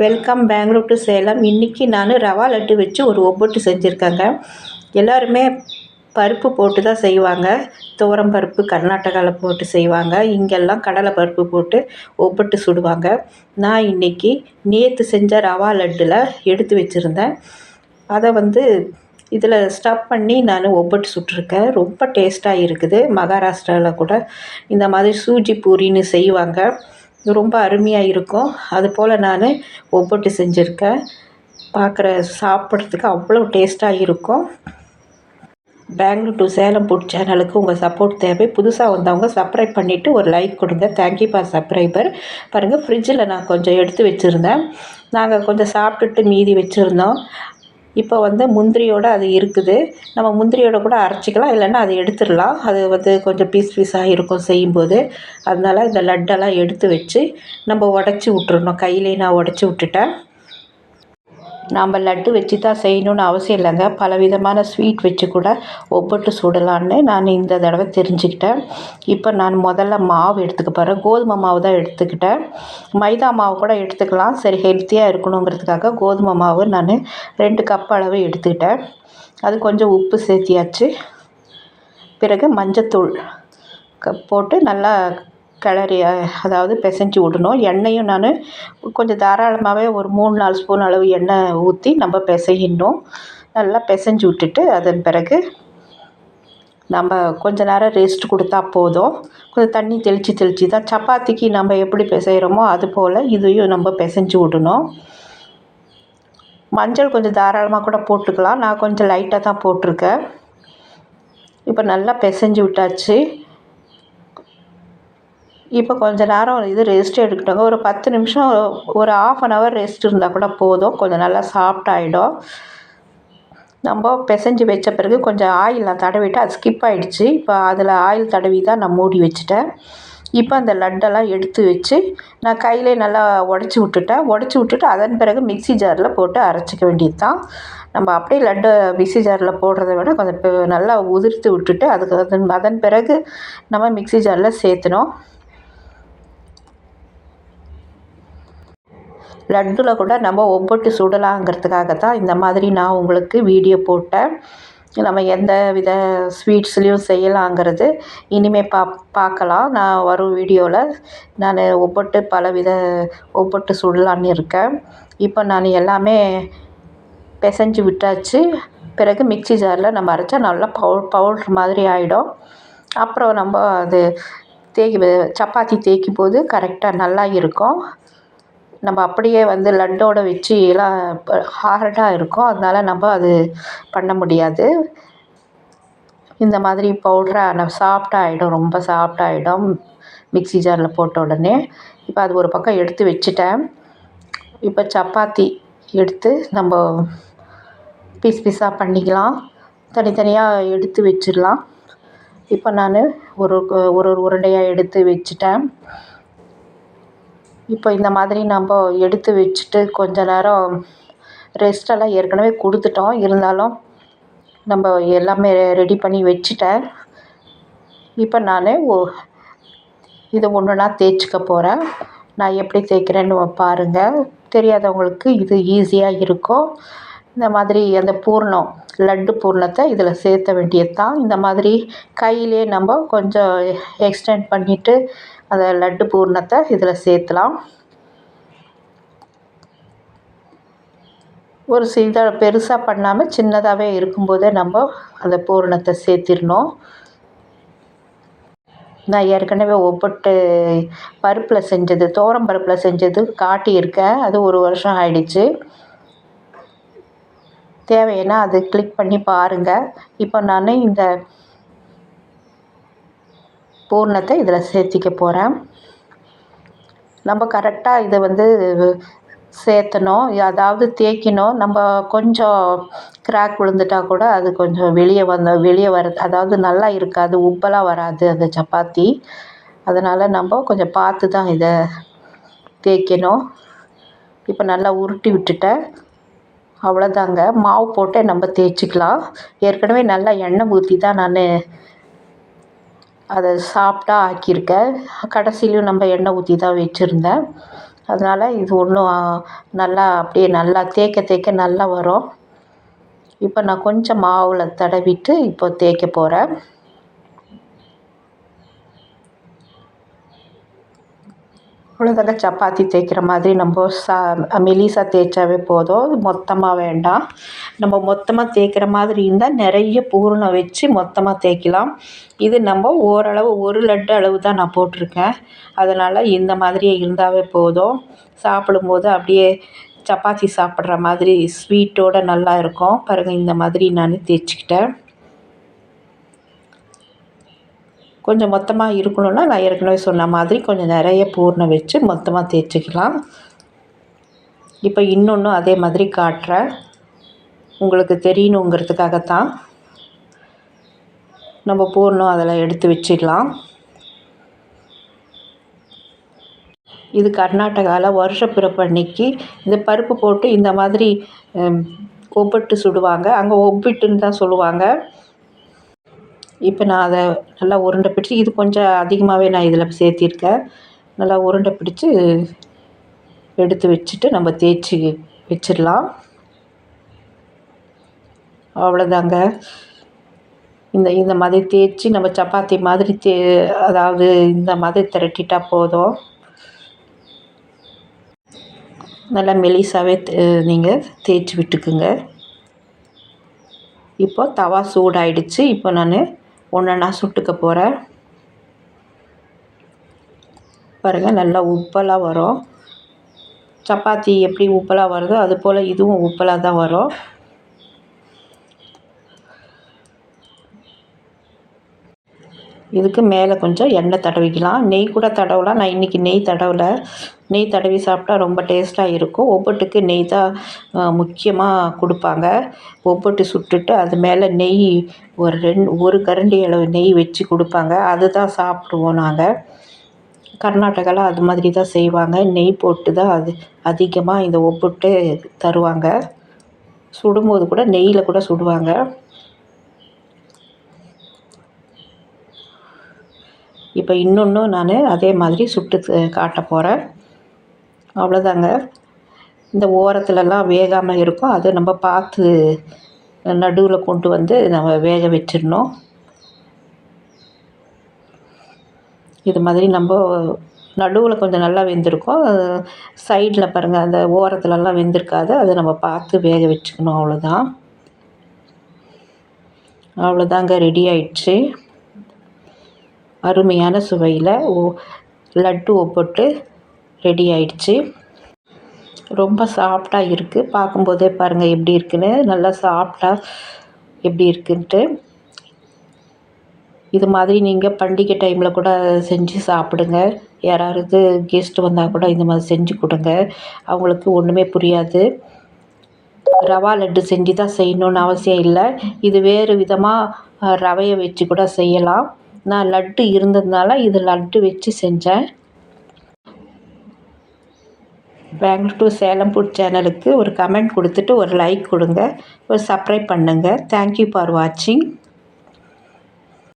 Welcome Bangalore to Salem இன்றைக்கி நான் ரவா லட்டு வச்சு ஒரு ஒப்பட்டு செஞ்சுருக்கேங்க. எல்லாருமே பருப்பு போட்டு தான் செய்வாங்க. துவரம் பருப்பு கர்நாடகாவில் போட்டு செய்வாங்க. இங்கெல்லாம் கடலை பருப்பு போட்டு ஒப்பட்டு சுடுவாங்க. நான் இன்றைக்கி நேற்று செஞ்ச ரவா லட்டில் எடுத்து வச்சுருந்தேன். அதை வந்து இதில் ஸ்டப் பண்ணி நான் ஒப்பட்டு சுட்டிருக்கேன். ரொம்ப டேஸ்ட்டாக இருக்குது. மகாராஷ்டிராவில் கூட இந்த மாதிரி சூஜி பூரின்னு செய்வாங்க. ரொம்ப அருமையாக இருக்கும். அதுபோல் நான் ஒவ்வொட்டு செஞ்சுருக்கேன் பார்க்குற சாப்பிட்றதுக்கு அவ்வளோ டேஸ்ட்டாக இருக்கும். பெங்களூர் டு சேலம் ஃபுட் சேனலுக்கு உங்கள் சப்போர்ட் தேவை. புதுசாக வந்தவங்க சப்ஸ்கிரைப் பண்ணிவிட்டு ஒரு லைக் கொடுங்க. தேங்க்யூ ஃபார் சப்ரைபர் பாருங்கள் ஃப்ரிட்ஜில் நான் கொஞ்சம் எடுத்து வச்சுருந்தேன். நாங்கள் கொஞ்சம் சாப்பிட்டுட்டு மீதி வச்சுருந்தோம். இப்போ வந்து முந்திரியோடு அது இருக்குது. நம்ம முந்திரியோட கூட அரைச்சிக்கலாம் இல்லைன்னா அது எடுத்துடலாம். அது வந்து கொஞ்சம் பீஸ் பீஸாக இருக்கும் செய்யும்போது. அதனால் இந்த லட்டெல்லாம் எடுத்து வச்சு நம்ம உடச்சி விட்றணும் கையிலே நான் உடச்சி விட்டுட்டேன். நாம் லட்டு வச்சு தான் செய்யணுன்னு அவசியம் இல்லைங்க. பல விதமான ஸ்வீட் வச்சு கூட ஒப்பட்டு சுடலான்னு நான் இந்த தடவை தெரிஞ்சுக்கிட்டேன். இப்போ நான் முதல்ல மாவு எடுத்துக்க போகிறேன் கோதுமை மாவு தான் எடுத்துக்கிட்டேன். மைதா மாவு கூட எடுத்துக்கலாம். சரி ஹெல்த்தியாக இருக்கணுங்கிறதுக்காக கோதுமை மாவு நான் ரெண்டு கப் அளவு எடுத்துக்கிட்டேன். அது கொஞ்சம் உப்பு சேர்த்தியாச்சு. பிறகு மஞ்சத்தூள் போட்டு நல்லா கிளறி அதாவது பிசைஞ்சி விடணும். எண்ணெயும் நான் கொஞ்சம் தாராளமாகவே ஒரு மூணு நாலு ஸ்பூன் அளவு எண்ணெய் ஊற்றி நம்ம பிசையிடணும். நல்லா பிசைஞ்சு விட்டுட்டு அதன் பிறகு நம்ம கொஞ்ச நேரம் ரெஸ்ட் கொடுத்தா போதும். கொஞ்சம் தண்ணி தெளித்து தெளித்து தான். சப்பாத்திக்கு நம்ம எப்படி பிசைகிறோமோ அது போல் இதையும் நம்ம பிசைஞ்சு விடணும். மஞ்சள் கொஞ்சம் தாராளமாக கூட போட்டுக்கலாம். நான் கொஞ்சம் லைட்டாக தான் போட்டிருக்கேன். இப்போ நல்லா பிசைஞ்சு விட்டாச்சு. இப்போ கொஞ்ச நேரம் இது ரெஸ்ட் எடுக்கட்டுங்க. ஒரு பத்து நிமிஷம் ஒரு ஆஃப் அன் ஹவர் ரெஸ்ட் இருந்தால் கூட போதும். கொஞ்சம் நல்லா சாஃப்ட் ஆகிடும் நம்ம பிசைஞ்சு வச்ச பிறகு கொஞ்சம் ஆயில் நான் தடவிட்டு அது ஸ்கிப் ஆகிடுச்சு இப்போ அதில் ஆயில் தடவி தான் நான் மூடி வச்சுட்டேன். இப்போ அந்த லட்டெல்லாம் எடுத்து வச்சு நான் கையிலே நல்லா உடச்சி விட்டுட்டேன். உடச்சி விட்டுட்டு அதன் பிறகு மிக்ஸி ஜாரில் போட்டு அரைச்சிக்க வேண்டியது தான் நம்ம அப்படியே லட்டு மிக்ஸி ஜாரில் போடுறத விட கொஞ்சம் நல்லா உதிர்த்து விட்டுட்டு அதுக்கு அதன் அதன் பிறகு நம்ம மிக்ஸி ஜாரில் சேர்த்துனோம் லட்டில் கூட நம்ம ஒவ்வொட்டு சுடலாங்கிறதுக்காக தான் இந்த மாதிரி நான் உங்களுக்கு வீடியோ போட்டேன். நம்ம எந்த வித ஸ்வீட்ஸ்லேயும் செய்யலாங்கிறது. இனிமேல் பா பார்க்கலாம். நான் வரும் வீடியோவில் நான் ஒவ்வொட்டு பல வித ஒவ்வொட்டு சுடலான்னு இருக்கேன். இப்போ நான் எல்லாமே பிசைஞ்சு விட்டாச்சு. பிறகு மிக்ஸி ஜாரில் நம்ம அரைச்சா நல்லா பவு பவுட்ரு மாதிரி ஆகிடும் அப்புறம் நம்ம அது தேக்கி சப்பாத்தி தேய்க்கும் போது கரெக்டாக நல்லா இருக்கும். நம்ம அப்படியே வந்து லட்டோட வச்சு எல்லாம் ஹார்டாக இருக்கும் அதனால நம்ம அது பண்ண முடியாது. இந்த மாதிரி பவுட்ராக நம்ம சாஃப்டாகிடும் ரொம்ப சாஃப்டாகிடும் மிக்சி ஜாரில் போட்ட உடனே. இப்போ அது ஒரு பக்கம் எடுத்து வச்சுட்டேன். இப்போ சப்பாத்தி எடுத்து நம்ம பீஸ் பீஸாக பண்ணிக்கலாம். தனித்தனியாக எடுத்து வச்சிடலாம். இப்போ நான் ஒரு ஒரு ஒரு உருண்டையாக எடுத்து வச்சுட்டேன். இப்போ இந்த மாதிரி நம்ம எடுத்து வச்சுட்டு கொஞ்ச நேரம் ரெஸ்ட்டெல்லாம் ஏற்கனவே கொடுத்துட்டோம். இருந்தாலும் நம்ம எல்லாமே ரெடி பண்ணி வச்சுட்டேன். இப்போ நான் ஓ இதை ஒன்றுனா தேய்ச்சிக்க போகிறேன் நான் எப்படி தேய்க்கிறேன்னு பாருங்கள் தெரியாதவங்களுக்கு இது ஈஸியாக இருக்கும். இந்த மாதிரி அந்த பூர்ணம் லட்டு பூர்ணத்தை இதில் சேர்த்த வேண்டியது தான் இந்த மாதிரி கையிலே நம்ம கொஞ்சம் எக்ஸ்டெண்ட் பண்ணிவிட்டு அந்த லட்டு பூர்ணத்தை இதில் சேர்த்துலாம். ஒரு சிறிதாக பெருசாக பண்ணாமல் சின்னதாகவே இருக்கும்போதே நம்ம அந்த பூரணத்தை சேர்த்திடணும். நான் ஏற்கனவே ஒவ்வொட்டு பருப்பில் செஞ்சது தோரம் பருப்பில் செஞ்சது காட்டியிருக்கேன். அது ஒரு வருஷம் ஆயிடுச்சு. தேவைன்னா அது கிளிக் பண்ணி பாருங்கள் இப்போ நான் இந்த பூர்ணத்தை இதில் சேர்த்திக்க போகிறேன். நம்ம கரெக்டாக இதை வந்து சேர்த்தணும் அதாவது தேய்க்கணும். நம்ம கொஞ்சம் கிராக் விழுந்துட்டா கூட அது கொஞ்சம் வெளியே வந்த வெளியே வர அதாவது நல்லா இருக்காது உப்பெல்லாம் வராது அந்த சப்பாத்தி. அதனால் நம்ம கொஞ்சம் பார்த்து தான் இதை தேய்க்கணும். இப்போ நல்லா உருட்டி விட்டுட்டேன். அவ்வளோதாங்க. மாவு போட்டு நம்ம தேய்ச்சிக்கலாம். ஏற்கனவே நல்லா எண்ணெய் ஊற்றி தான் நான் அதை சாப்பிட்டா ஆக்கியிருக்கேன் கடைசிலையும் நம்ம எண்ணெய் ஊற்றி தான் வச்சுருந்தேன் அதனால் இது ஒன்றும் நல்லா அப்படியே நல்லா தேய்க்க தேய்க்க நல்லா வரும். இப்போ நான் கொஞ்சம் மாவில் தடவிட்டு இப்போ தேய்க்க போகிறேன் அவ்வளோதாங்க சப்பாத்தி தேய்க்கிற மாதிரி நம்ம சா மெலிசாக தேய்ச்சாவே போதும். மொத்தமாக வேண்டாம். நம்ம மொத்தமாக தேய்க்கிற மாதிரி இருந்தால் நிறைய பூரணம் வச்சு மொத்தமாக தேய்க்கலாம். இது நம்ம ஓரளவு ஒரு லட்டு அளவு தான் நான் போட்டிருக்கேன். அதனால் இந்த மாதிரியே இருந்தாவே போதும். சாப்பிடும்போது அப்படியே சப்பாத்தி சாப்பிட்ற மாதிரி ஸ்வீட்டோடு நல்லா இருக்கும். பாருங்கள் இந்த மாதிரி நான் தேய்ச்சிக்கிட்டேன். கொஞ்சம் மொத்தமாக இருக்கணும்னா நான் ஏற்கனவே சொன்ன மாதிரி கொஞ்சம் நிறைய பூர்ணம் வச்சு மொத்தமாக தேய்ச்சிக்கலாம். இப்போ இன்னொன்றும் அதே மாதிரி காட்டுறேன். உங்களுக்கு தெரியணுங்கிறதுக்காகத்தான் நம்ம பூர்ணம் அதில் எடுத்து வச்சிடலாம். இது கர்நாடகாவில் வருஷப்பிறப்பு அன்னைக்கு இந்த பருப்பு போட்டு இந்த மாதிரி ஒப்பிட்டு சுடுவாங்க. அங்கே ஒப்பிட்டுன்னு தான் சொல்லுவாங்க. இப்போ நான் அதை நல்லா உருண்டை பிடிச்சி இது கொஞ்சம் அதிகமாகவே நான் இதில் சேர்த்திருக்கேன். நல்லா உருண்டை பிடிச்சி எடுத்து வச்சுட்டு நம்ம தேய்ச்சி வச்சிடலாம். அவ்வளோதாங்க. இந்த இந்த மாதிரி தேய்ச்சி நம்ம சப்பாத்தி மாதிரி தே அதாவது இந்த மாதிரி திரட்டிட்டா போதும். நல்லா மெலிசாவே நீங்கள் தேய்ச்சி விட்டுக்குங்க. இப்போ தவா சூடாயிடுச்சு. இப்போ நான் ஒன்றா சுட்டுக்க போகிறேன் பாருங்கள் நல்லா உப்பெல்லாம் வரும். சப்பாத்தி எப்படி உப்பெல்லாம் வருதோ அது போல் இதுவும் உப்பலாக தான் வரும். இதுக்கு மேலே கொஞ்சம் எண்ணெய் தடவிக்கலாம். நெய் கூட தடவலாம். நான் இன்றைக்கி நெய் தடவலை. நெய் தடவி சாப்பிட்டா ரொம்ப டேஸ்ட்டாக இருக்கும். ஒவ்வொட்டுக்கு நெய் தான் முக்கியமாக கொடுப்பாங்க. ஒவ்வொட்டு சுட்டுட்டு அது மேலே நெய் ஒரு ரெண்டு ஒரு கரண்டி அளவு நெய் வச்சு கொடுப்பாங்க. அதுதான் சாப்பிடுவோம் நாங்கள் கர்நாடகாவில் அது மாதிரி தான் செய்வாங்க. நெய் போட்டு தான் அது அதிகமாக இந்த ஒப்புட்டு தருவாங்க. சுடும்போது கூட நெய்யில் கூட சுடுவாங்க. இப்போ இன்னொன்று நான் அதே மாதிரி சுட்டு காட்ட போகிறேன் அவ்வளோதாங்க. இந்த ஓரத்துலலாம் வேகாமல் இருக்கும் அதை நம்ம பார்த்து நடுவில் கொண்டு வந்து நம்ம வேக வச்சிடணும். இது மாதிரி நம்ம நடுவில் கொஞ்சம் நல்லா வெந்திருக்கும். சைடில் பாருங்கள் அந்த ஓரத்துலலாம் வெந்திருக்காது. அதை நம்ம பார்த்து வேக வச்சுக்கணும் அவ்வளோதான். அவ்வளோதாங்க ரெடி ஆயிடுச்சு. அருமையான சுவையில் ஓ லட்டு ஒப்பட்டு ரெடி ஆயிடுச்சு. ரொம்ப சாஃப்டாக இருக்குது பார்க்கும்போதே பாருங்கள் எப்படி இருக்குன்னு. நல்லா சாஃப்டாக எப்படி இருக்குன்ட்டு. இது மாதிரி நீங்கள் பண்டிகை டைமில் கூட செஞ்சு சாப்பிடுங்க. யாராவது கெஸ்ட் வந்தால் கூட இந்த மாதிரி செஞ்சு கொடுங்க. அவங்களுக்கு ஒன்றுமே புரியாது. ரவா லட்டு செஞ்சு தான் செய்யணுன்னு அவசியம் இல்லை. இது வேறு விதமாக ரவையை வச்சு கூட செய்யலாம். நான் லட்டு இருந்ததுனால இது லட்டு வச்சு செஞ்சேன். பெங்களூர் டு சேலம் ஃபுட் சேனலுக்கு ஒரு கமெண்ட் கொடுத்துட்டு ஒரு லைக் கொடுங்க. ஒரு சப்ஸ்கிரைப் பண்ணுங்கள் தேங்க்யூ ஃபார் வாட்சிங்